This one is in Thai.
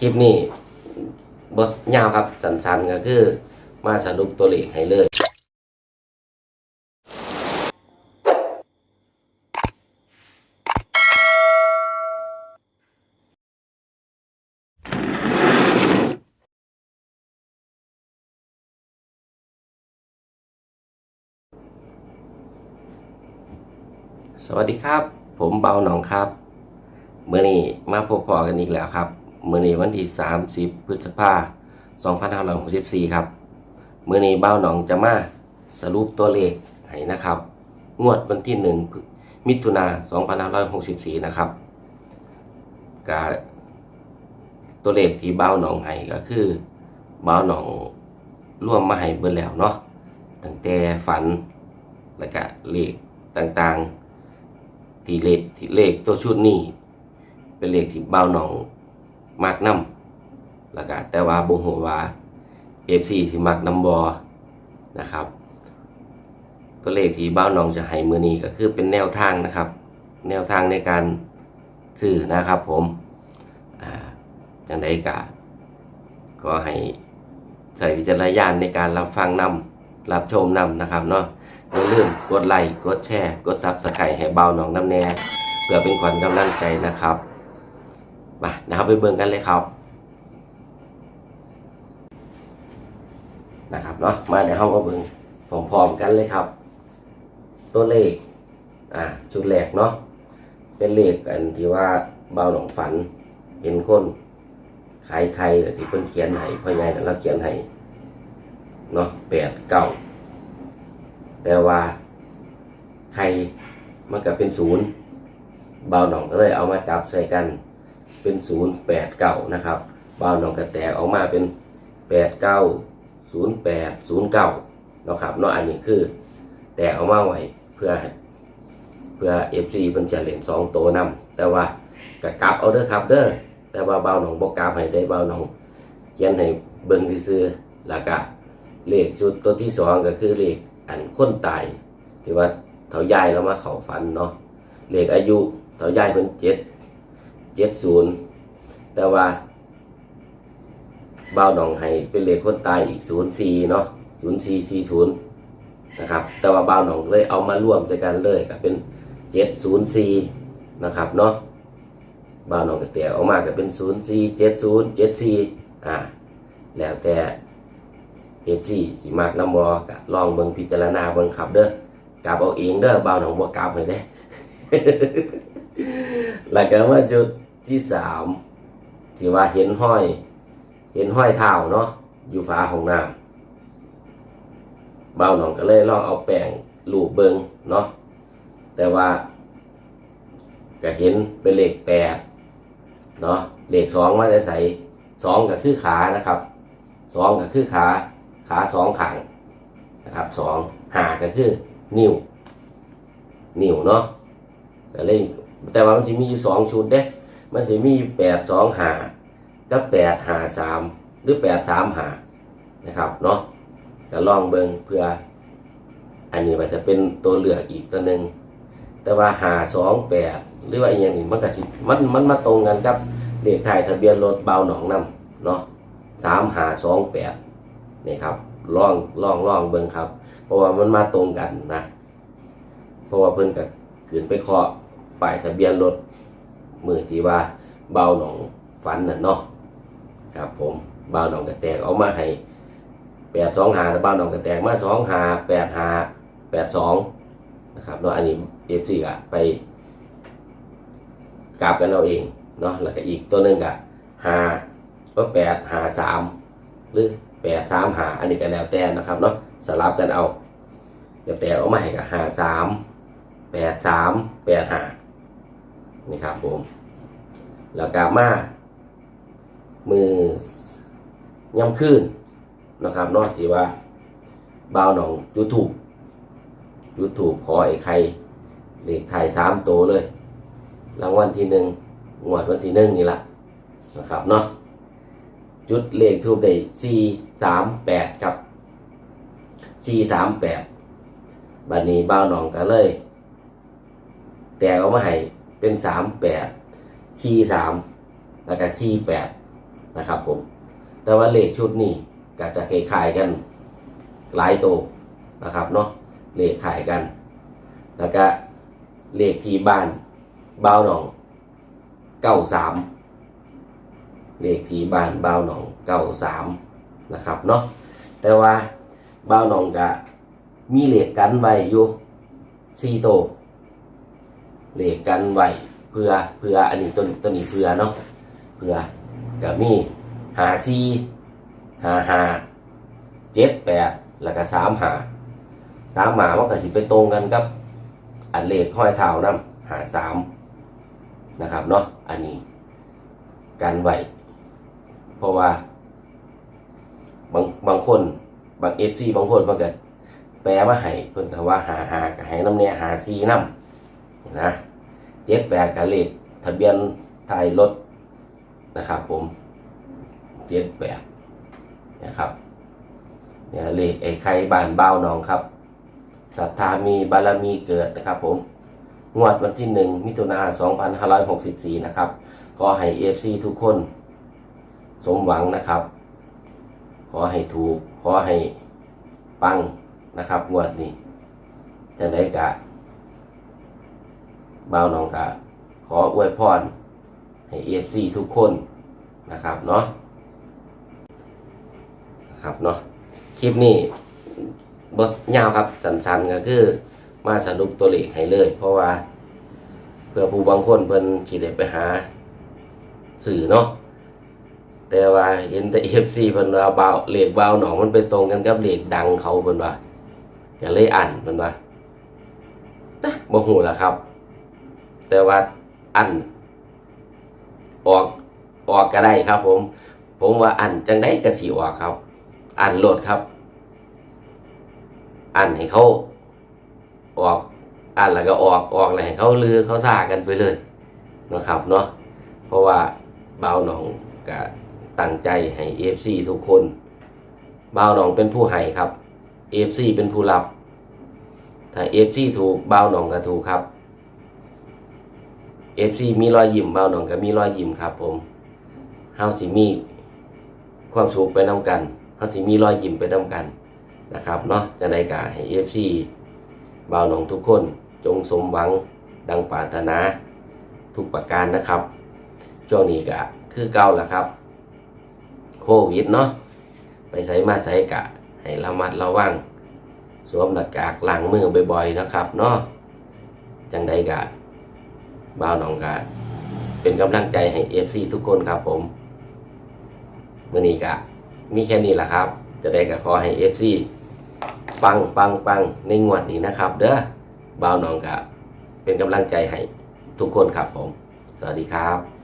คลิปนี้บอสยาวครับสั้นๆก็คือ มาสรุปตัวเลขให้เลยสวัสดีครับ ผมเบาหนองครับ เมื่อนี้มาพบปอกันอีกแล้วครับ มื่อนี้วันที่ 30 พฤษภาคม2564 ครับเมื่อนี้เบาหนองจะมาสรุปตัวเลขให้นะครับ งวดวันที่ 1 มิถุนา2564 นะครับกาตัวเลขที่เบาหนองให้ก็คือเบาหนองร่วมมาให้เบิ่แล้วเนาะตั้งแต่ฝันแล้วก็เลขต่างๆ ที่เลขที่เลขตัวชุดนี้ เป็นเลขที่เบ้าหนอง มากนำแล้วก็แต่ว่าบ่ฮู้ว่า FC สิมักนำบ่นะครับ ตัวเลขที่เบ้าหนองจะให้มือนี้ก็คือเป็นแนวทางนะครับ แนวทางในการซื้อนะครับ ผมจังไดก็ก็ให้ใช้วิจารณญาณในการรับฟังนำรับชมนำนะครับเนาะอย่าลืมกดไลค์กดแชร์ กดซับสไครต์ให้เบาหนองน้ำแน่เพื่อเป็นขวัญกำลังใจนะครับ มานะครับไปเบิ่งกันเลยครับนะครับเนาะมาเดี๋ยวเราก็เบิ่งพร้อมๆกันเลยครับ ตัวเลขอ่าชุดแรกเนาะเป็นเลขอันที่ว่าเบาหนองฝัน เห็นคนขายไข่ที่เพิ่นเขียนให้พ่อใหญ่เราเขียนให้เนาะแปดเก้าแต่ว่าใครมันก็เป็นศูนย์เบาหนองก็เลยเอามาจับใส่กัน เป็นศูนย์แปดเก้านะครับเบาหนองก็แตกออกมาเป็นแปดเก้าศูนย์แปดศูนย์เก้านะครับเนาะอันนี้คือ แตกออกมาไว้เพื่อเพื่อเอฟซีเพิ่นจะเล่นสองตัวนำแต่ว่ากระกลับเอาเด้อครับเด้อแต่ว่าเบาหนองบอกกลับให้ได้เบาหนองเขียนให้เบิ่งซื่อแล้วก็เลขชุดตัวที่สองก็คือเลขอันคนตายที่ว่าเถายายเรามาเข้าฝันเนาะเลขอายุเถายายเป็นเจ็ดเจ็ดศูนย์ แต่ว่าบ่าวหนองให้เป็นเลขคนตายอีกศูนย์สี่เนาะศูนย์สี่สี่ศูนย์นะครับ แต่ว่าบ่าวหนองเลยเอามาร่วมด้วยกันเลยก็เป็นเจ็ดศูนย์สี่นะครับเนาะบ่าวหนองก็เตียออกมาก็เป็นศูนย์สี่เจ็ดศูนย์เจ็ดสี่อ่าแล้วแต่เอฟซีสิมากน้ำบอกะลองเบิ่งพิจารณาเบิ่งขับเด้อกลับเอาเองเด้อเบาหนองบัวกลับให้ได้แล้วก็มาจุดที่สาม ที่ว่าเห็นห้อย เห็นห้อยเท้าเนาะอยู่ฝาห้องน้ำเบาหนองก็เลยลองเอาแป้งลูบเบิงเนาะแต่ว่าก็เห็นเป็นเลขแปดเนาะเลขสองมาได้ใส่สองก็คือขานะครับสองก็คือขาขาสองขางนะครับสองหาก็คือนิ้วนิ้วเนาะก็เลยแต่ว่ามันจะมีอยู่สองชุดเด้ มันจะมีแปดสองหากับแปดหาสามหรือแปดสามหานะครับเนาะจะลองเบิงเพื่อ อันนี้มันจะเป็นตัวเลือกอีกตัวหนึ่งแต่ว่าหาสองแปดหรือว่าอย่างนี้มันก็สิมันมันมาตรงกันครับเลขถ่ายทะเบียนรถเบาหนองนำเนาะสามหาสองแปดนี่ครับลองลองลองเบิ่งครับ เพราะว่ามันมาตรงกันนะ เพราะว่าเพิ่นก็ขึ้นไปเคาะป้ายทะเบียนรถ มือที่ว่าเบาหนองฝันน่ะเนาะครับผมเบาหนองกระแตกเอามาให้แปดสองหาเบาหนองกระแตกมาสองหาแปดหาแปดสองนะครับเนาะอันนี้เอฟซีก็ไปกราบกันเอาเองเนาะแล้วก็อีกตัวหนึ่งก็หาก็แปดหาสามหรือแปดสามหาอันนี้ก็แล้วแต่นะครับเนาะสลับกันเอาเดี๋ยวแต่เอามาให้กับหาสามแปดสามแปดหา นี่ครับผม แล้วก็มา มือย่ำขึ้นนะครับเนอกที่ว่าบ่าวหนองยูทูบยูทูบขอไอ้ใครเลขไทยสามตัวเลย รางวัลที่หนึ่งงวดวันที่หนึ่งนี่แหละนะครับเนาะจุดเลขทูบได้สี่สามแปดครับสี่สามแปดบัดนี้บ้าวหนองก็เลย แตกออกมาให้ เป็นสามแปดสี่สามแล้วก็สี่แปดนะครับผม แต่ว่าเลขชุดนี้ก็จะคล้ายๆกันหลายตัวนะครับเนาะเลขขายกัน แล้วก็เลขที่บ้านบ้าวหนองเก้าสามเลขที่บ้านบ้าวหนองเก้าสามนะครับเนาะแต่ว่าบ้าวหนองก็มีเลขกันไว้อยู่สี่ตัว เลขกันไหวเพื่อเพื่ออันนี้ต้นต้นนี้เพื่อเนาะเพื่อก็มีหาสี่หาหาเจ็ดแปดแล้วก็สามหาสามหมามันก็สิไปตรงกันกับ อันเลขห้อยเท้านํหาสามนะครับเนาะอันนี้กันไหวเพราะว่าบางบางคนบางเอฟซีบางคนมันก็แปลว่าให้เพิ่นก็ว่าหาหากับให้น้ำเนี่ยหาซีน้ำนะ เจ็ดแปดกับเลขทะเบียนไทยรถนะครับ ผมเจ็ดแปดนะครับเนี่ยเลขไอ้ไข่บ้านเบ้าน้องครับศรัทธามีบารมีเกิดนะครับ ผมงวดวันที่หนึ่งมิถุนา2564นะครับขอให้เอฟซีทุกคน สมหวังนะครับ ขอให้ถูก ขอให้ปังนะครับงวดนี้จะได้กะ บ่าวน้องกะขออวยพรให้เอฟซีทุกคนนะครับเนาะนะครับเนาะคลิปนี้บสยาวครับสั้นๆก็คือมาสรุปตัวเลขให้เลย เพราะว่า เพื่อผู้บางคนเพิ่นสิได้ไปหาสื่อเนาะแต่ว่าเห็นแต่ FC เพิ่นว่าเบาเลขเบาหนองมันไปตรงกันกับเลขดังเขาเพิ่นว่าก็เลยอ่านเพิ่นว่านะบ่ฮู้ล่ะครับ แต่ว่าอันออกออกก็ได้ครับ ผม ผมว่าอันจังได้ก็สิออกครับ อันโหลดครับอ่านให้เขาออกอ่านแล้วก็ออกออกอะไรให้เขาลือเขาซากันไปเลยนะครับเนาะเพราะว่าเบาหนองก็ตั้งใจให้เอฟซีทุกคนเบาหนองเป็นผู้ให้ครับเอฟซีเป็นผู้รับ ถ้าเอฟซีถูกเบาหนองก็ถูกครับ เอฟซีมีรอยยิ้มเบาหนองก็มีรอยยิ้มครับ ผมเฮาสิมีความสุขไปนํกันเฮาสิมีรอยยิ้มไปนํกันนะครับเนาะจะได้กาให้เอฟซีบาหนองทุกคนจงสมหวังดังปรารถนาทุกประการนะครับช่วงนี้ก็คือเก่าแหละครับ โควิดเนาะไปใส่มาใส่กะ ให้ระมัดระวัง สวมหน้ากากล้างมือบ่อยๆนะครับเนาะจังใดกะ บ่าวหนองกะเป็นกำลังใจให้เอฟซีทุกคนครับผมมื่อนี้กะมีแค่นี้แหละครับ จะได้ก็ขอให้เอฟซีปังปังปังในงวดนี้นะครับ เด้อบ่าวน้องกะเป็นกำลังใจให้ทุกคนครับผม สวัสดีครับ